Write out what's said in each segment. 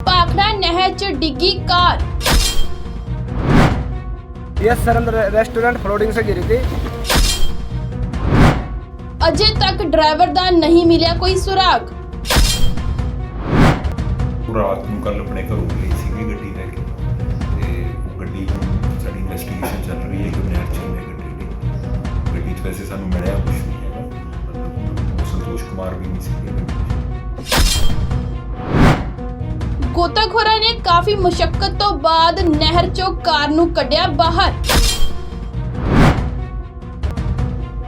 ਭਾਖੜਾ ਨਹਿਰ 'ਚ ਡਿੱਗੀ ਕਾਰ यस सर अंदर रेस्टोरेंट फ्लोटिंग से गिरी थी ਅਜੇ ਤੱਕ ਡਰਾਈਵਰ ਦਾ ਨਹੀਂ ਮਿਲਿਆ ਕੋਈ ਸੁਰਾਗ ਉਹ ਰਾਤ ਨੂੰ ਕੱਲ ਆਪਣੇ ਘਰੋਂ ਗਈ ਸੀਗੀ ਗੱਡੀ ਲੈ ਕੇ ਤੇ ਉਹ ਗੱਡੀ ਹੁਣ ਸਾਡੀ ਇਨਵੈਸਟੀਗੇਸ਼ਨ ਚੱਲ ਰਹੀ ਹੈ ਕਿ ਨਹਿਰ ਚ ਹੈ ਗੱਡੀ ਦੀ ਗੱਡੀ 'ਚ ਵੈਸੇ ਸਾਨੂੰ ਮਿਲਿਆ ਕੁਝ ਨਹੀਂ ਹੈਗਾ ਮਤਲਬ ਉਹ ਸੰਤੋਸ਼ ਕੁਮਾਰ ਵੀ ਨਹੀਂ ਸੀਗੇ ਗੋਤਾਖੋਰਾਂ ਨੇ ਕਾਫੀ ਮੁਸ਼ਕਲ ਤੋਂ ਬਾਅਦ ਨਹਿਰ 'ਚੋਂ ਕਾਰ ਨੂੰ ਕੱਢਿਆ ਬਾਹਰ।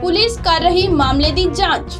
ਪੁਲਿਸ ਕਰ ਰਹੀ ਮਾਮਲੇ ਦੀ ਜਾਂਚ।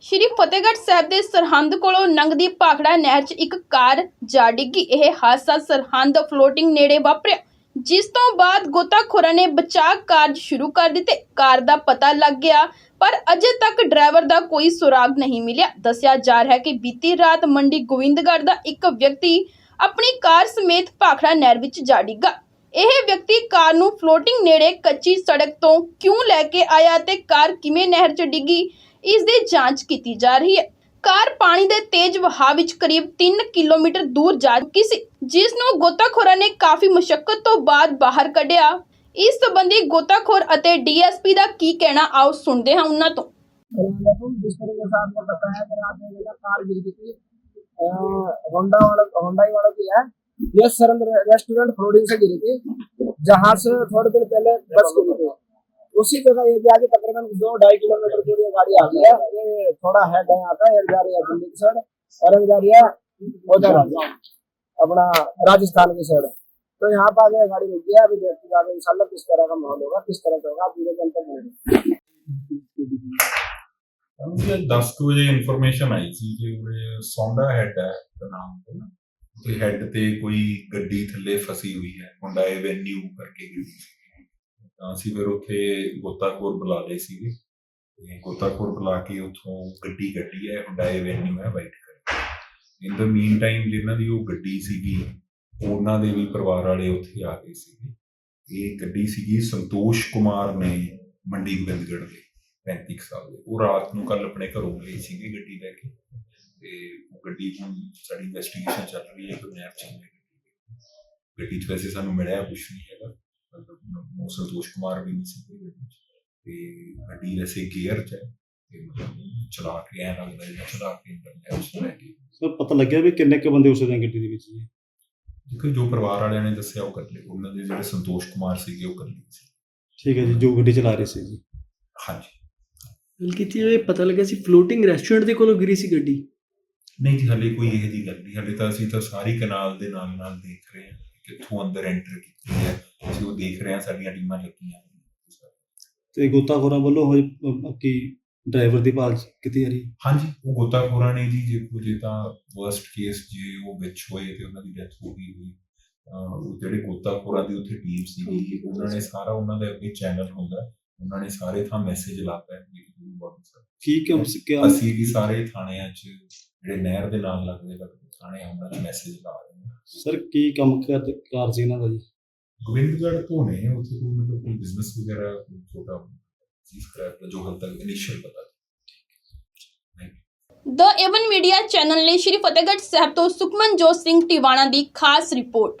ਸ਼੍ਰੀ ਫਤਿਹਗੜ੍ਹ ਸਾਹਿਬ ਦੇ ਸਰਹੰਦ ਕੋਲੋਂ ਲੰਘਦੀ ਭਾਖੜਾ ਨਹਿਰ 'ਚ ਇੱਕ ਕਾਰ ਜਾ ਡਿੱਗੀ। ਇਹ ਹਾਦਸਾ ਸਰਹੰਦ ਫਲੋਟਿੰਗ ਨੇੜੇ ਵਾਪਰਿਆ। ਜਿਸ ਤੋਂ ਬਾਅਦ ਗੋਤਾਖੋਰਾਂ ਨੇ ਬਚਾਅ ਕਾਰਜ ਸ਼ੁਰੂ ਕਰ ਦਿੱਤੇ। ਕਾਰ ਦਾ ਪਤਾ ਲੱਗ ਗਿਆ, ਪਰ ਅਜੇ ਤੱਕ ਡਰਾਈਵਰ ਦਾ ਕੋਈ ਸੁਰਾਗ ਨਹੀਂ ਮਿਲਿਆ। ਦੱਸਿਆ ਜਾ ਰਿਹਾ ਹੈ ਕਿ ਬੀਤੀ ਰਾਤ ਮੰਡੀ ਗੋਬਿੰਦਗੜ੍ਹ ਦਾ ਇੱਕ ਵਿਅਕਤੀ ਆਪਣੀ ਕਾਰ ਸਮੇਤ ਭਾਖੜਾ ਨਹਿਰ ਵਿੱਚ ਜਾ ਡਿੱਗਾ। ਇਹ ਵਿਅਕਤੀ ਕਾਰ ਨੂੰ ਫਲੋਟਿੰਗ ਨੇੜੇ ਕੱਚੀ ਸੜਕ ਤੋਂ ਕਿਉਂ ਲੈ ਕੇ ਆਇਆ ਤੇ ਕਾਰ ਕਿਵੇਂ ਨਹਿਰ 'ਚ ਡਿੱਗੀ, ਇਸ ਦੀ ਜਾਂਚ ਕੀਤੀ ਜਾ ਰਹੀ ਹੈ। ਕਾਰ ਪਾਣੀ ਦੇ ਤੇਜ਼ ਵਹਾਅ ਵਿੱਚ ਕਰੀਬ 3 ਕਿਲੋਮੀਟਰ ਦੂਰ ਜਾ ਚੁੱਕੀ ਸੀ ਜਿਸ ਨੂੰ ਗੋਤਾਖੋਰਾਂ ਨੇ ਕਾਫੀ ਮੁਸ਼ਕਲ ਤੋਂ ਬਾਅਦ ਬਾਹਰ ਕੱਢਿਆ ਇਸ ਸੰਬੰਧੀ ਗੋਤਾਖੋਰ ਅਤੇ ਡੀਐਸਪੀ ਦਾ ਕੀ ਕਹਿਣਾ ਆਓ सुनते हैं ਉਹਨਾਂ ਤੋਂ अलैकुम जिस तरीके से आपको पता है कि रात में जगह कार गिर गई थी होंडा वाला होंडाई वालों की है यस सर अंदर रेस्टोरेंट फ्लोटिंग से गिरी थी जहाँ से थोड़ी देर पहले बस गिरी थी उसी जगह ये भी आगे तकरीबन दो ढाई किलोमीटर दूर ये गाड़ी आ गई है ये थोड़ा हेड है यहाँ का एक जा रही है दिल्ली की साइड और एक जा रही है उधर अपना राजस्थान की साइड तो यहाँ पर आगे गाड़ी रुक गया अभी देखते जाएंगे इंशाल्लाह किस तरह का माहौल होगा किस तरह से होगा आप वीडियो कॉल पर मिलेंगे ਸਾਨੂੰ ਜੀ 10 ਕੁ ਵਜੇ ਇਨਫੋਰਮੇਸ਼ਨ ਆਈ ਸੀ ਕਿ ਉਰੇ ਸੌਂਡਾ ਹੈਡ ਹੈ ਦਾ ਨਾਮ ਤੇ ਨਾ ਤੇ ਹੈਡ ਤੇ ਕੋਈ ਗੱਡੀ ਥੱਲੇ ਫਸੀ ਹੋਈ ਹੈ ਹੁੰਦਾ ਐਵੇਨਿਊ ਕਰਕੇ ਗੱਡੀ ਸੀ ਤਾਂ ਅਸੀਂ ਫਿਰ ਉੱਥੇ ਗੋਤਾਖੋਰ ਬੁਲਾ ਲਏ ਸੀਗੇ। ਤੇ ਗੋਤਾਖੋਰ ਬੁਲਾ ਕੇ ਉੱਥੋਂ ਗੱਡੀ ਕੱਢੀ ਹੈ ਹੁੰਦਾ ਐਵੇਨਿਊ ਹੈ white colour in the meantime ਜਿਹਨਾਂ ਦੀ ਉਹ ਗੱਡੀ ਸੀਗੀ, ਉਹਨਾਂ ਦੇ ਵੀ ਪਰਿਵਾਰ ਵਾਲੇ ਉੱਥੇ ਆ ਗਏ ਸੀਗੇ। ਇਹ ਗੱਡੀ ਸੀਗੀ ਸੰਤੋਸ਼ ਕੁਮਾਰ ਨੇ ਮੰਡੀ ਗੋਬਿੰਦਗੜ੍ਹ ਦੇ 35 ਸਾਲ ਦੇ। ਉਹ ਰਾਤ ਨੂੰ ਕੱਲ ਆਪਣੇ ਘਰੋਂ ਗਏ ਸੀਗੇ ਗੱਡੀ ਲੈ ਕੇ। ਤੇ ਉਹ ਗੱਡੀ ਹੁਣ ਸਾਡੀ ਇਨਵੈਸਟੀਗੇਸ਼ਨ ਚੱਲ ਰਹੀ ਹੈ ਕਿ ਨਹਿਰ ਚ ਹੈ ਗੱਡੀ ਗੱਡੀ 'ਚ ਵੈਸੇ ਸਾਨੂੰ ਮਿਲਿਆ ਕੁਝ ਨਹੀਂ ਹੈਗਾ। ਮਤਲਬ ਸੰਤੋਸ਼ ਕੁਮਾਰ ਵੀ ਨਹੀਂ ਸੀ ਤੇ ਗੱਡੀ ਵੈਸੇ ਗੇਅਰ 'ਚ ਹੈ ਤੇ ਮਤਲਬ ਚਲਾ ਕੇ ਐਂ ਲੱਗਦਾ ਜਿਵੇਂ ਚਲਾ ਕੇ ਨਹਿਰ 'ਚ ਲੈ ਗਈ ਸਰ ਪਤਾ ਲੱਗਿਆ ਵੀ ਕਿੰਨੇ ਕੁ ਬੰਦੇ ਉਸੇ ਦਿਨ ਗੱਡੀ ਦੇ ਵਿੱਚ ਜੀ ਦੇਖੋ ਜੋ ਪਰਿਵਾਰ ਵਾਲਿਆਂ ਨੇ ਦੱਸਿਆ ਉਹ ਕਰ ਉਹਨਾਂ ਦੇ ਜਿਹੜੇ ਸੰਤੋਸ਼ ਕੁਮਾਰ ਸੀਗੇ ਉਹ ਕਰ ਸੀ। ਠੀਕ ਹੈ ਜੀ ਜੋ ਗੱਡੀ ਚਲਾ ਰਹੇ ਸੀ ਜੀ। ਹਾਂਜੀ। ਗੱਲ ਕੀਤੀ ਜਾਵੇ ਪਤਾ ਲੱਗਿਆ ਸੀ ਫਲੋਟਿੰਗ ਰੈਸਟੋਰੈਂਟ ਦੇ ਕੋਲੋਂ ਗਿਰੀ ਸੀ ਗੱਡੀ। ਨਹੀਂ ਜੀ ਹਲੇ ਕੋਈ ਇਹ ਜੀ ਗੱਲ ਨਹੀਂ। ਹਲੇ ਤਾਂ ਅਸੀਂ ਤਾਂ ਸਾਰੀ ਕਨਾਲ ਦੇ ਨਾਲ ਨਾਲ ਦੇਖ ਰਹੇ ਹਾਂ। ਕਿੱਥੋਂ ਅੰਦਰ ਐਂਟਰ ਕੀਤੀ ਹੈ ਅਸੀਂ ਉਹ ਦੇਖ ਰਹੇ ਹਾਂ ਸਾਡੀਆਂ ਟੀਮਾਂ ਲੱਗੀਆਂ। ਤੇ ਗੋਤਾਖੋਰਾਂ ਵੱਲੋਂ ਹੋਈ ਕੀ ਡਰਾਈਵਰ ਦੀ ਭਾਲ ਕੀਤੀ ਜਾ ਰਹੀ ਹਾਂਜੀ ਉਹ ਗੋਤਾਖੋਰਾਂ ਨੇ ਜੀ ਜੇ ਕੋਈ ਤਾਂ ਵਰਸਟ ਕੇਸ ਜੇ ਉਹ ਵਿੱਚ ਹੋਏ ਤੇ ਉਹਨਾਂ ਦੀ ਡੈਥ ਹੋ ਗਈ ਹੋਈ ਉਹ ਜਿਹੜੇ ਗੋਤਾਖੋਰਾਂ ਦੀ ਉੱਥੇ ਟੀਮ ਸੀਗੀ ਉਹਨਾਂ ਨੇ ਸਾਰਾ ਉਹਨਾਂ ਦਾ ਅੱਗੇ ਚੈਨਲ ਹੁੰਦਾ ਉਹਨਾਂ ਨੇ ਸਾਰੇ ਥਾਂ ਮੈਸੇਜ ਲਾਤਾ ਹੈ ਕਿ ਕੰਮ ਕਿਆ ਅਸੀਂ ਵੀ ਸਾਰੇ ਥਾਣਿਆਂ 'ਚ ਜਿਹੜੇ ਨਹਿਰ ਦੇ ਨਾਲ ਲੱਗਦੇ ਲੱਗਦੇ ਥਾਣੇ ਆ ਉਹਨਾਂ 'ਚ ਮੈਸੇਜ ਲਾ ਰਹੇ ਹਾਂ ਸਰ ਕੀ ਕੰਮ ਕਰ ਕਾਰ ਸੀ ਇਹਨਾਂ ਦਾ ਜੀ? ਗੋਬਿੰਦਗੜ੍ਹ ਤੋਂ ਨੇ ਉੱਥੇ ਕੋਈ ਮਤਲਬ ਕੋਈ ਬਿਜ਼ਨਸ ਵਗੈਰਾ ਕੋਈ ਛੋਟਾ ਚੀਜ਼ ਕਰਾਇਆ ਜੋ ਹਾਲ ਤੱਕ ਇਨੀਸ਼ੀਅਲ ਪਤਾ ਦ ਏਵਨ ਮੀਡੀਆ ਚੈਨਲ ਲਈ ਸ਼੍ਰੀ ਫਤਿਹਗੜ੍ਹ ਸਾਹਿਬ ਤੋਂ ਸੁਖਮਨਜੋਤ ਸਿੰਘ ਟਿਵਾਣਾ ਦੀ ਖਾਸ ਰਿਪੋਰਟ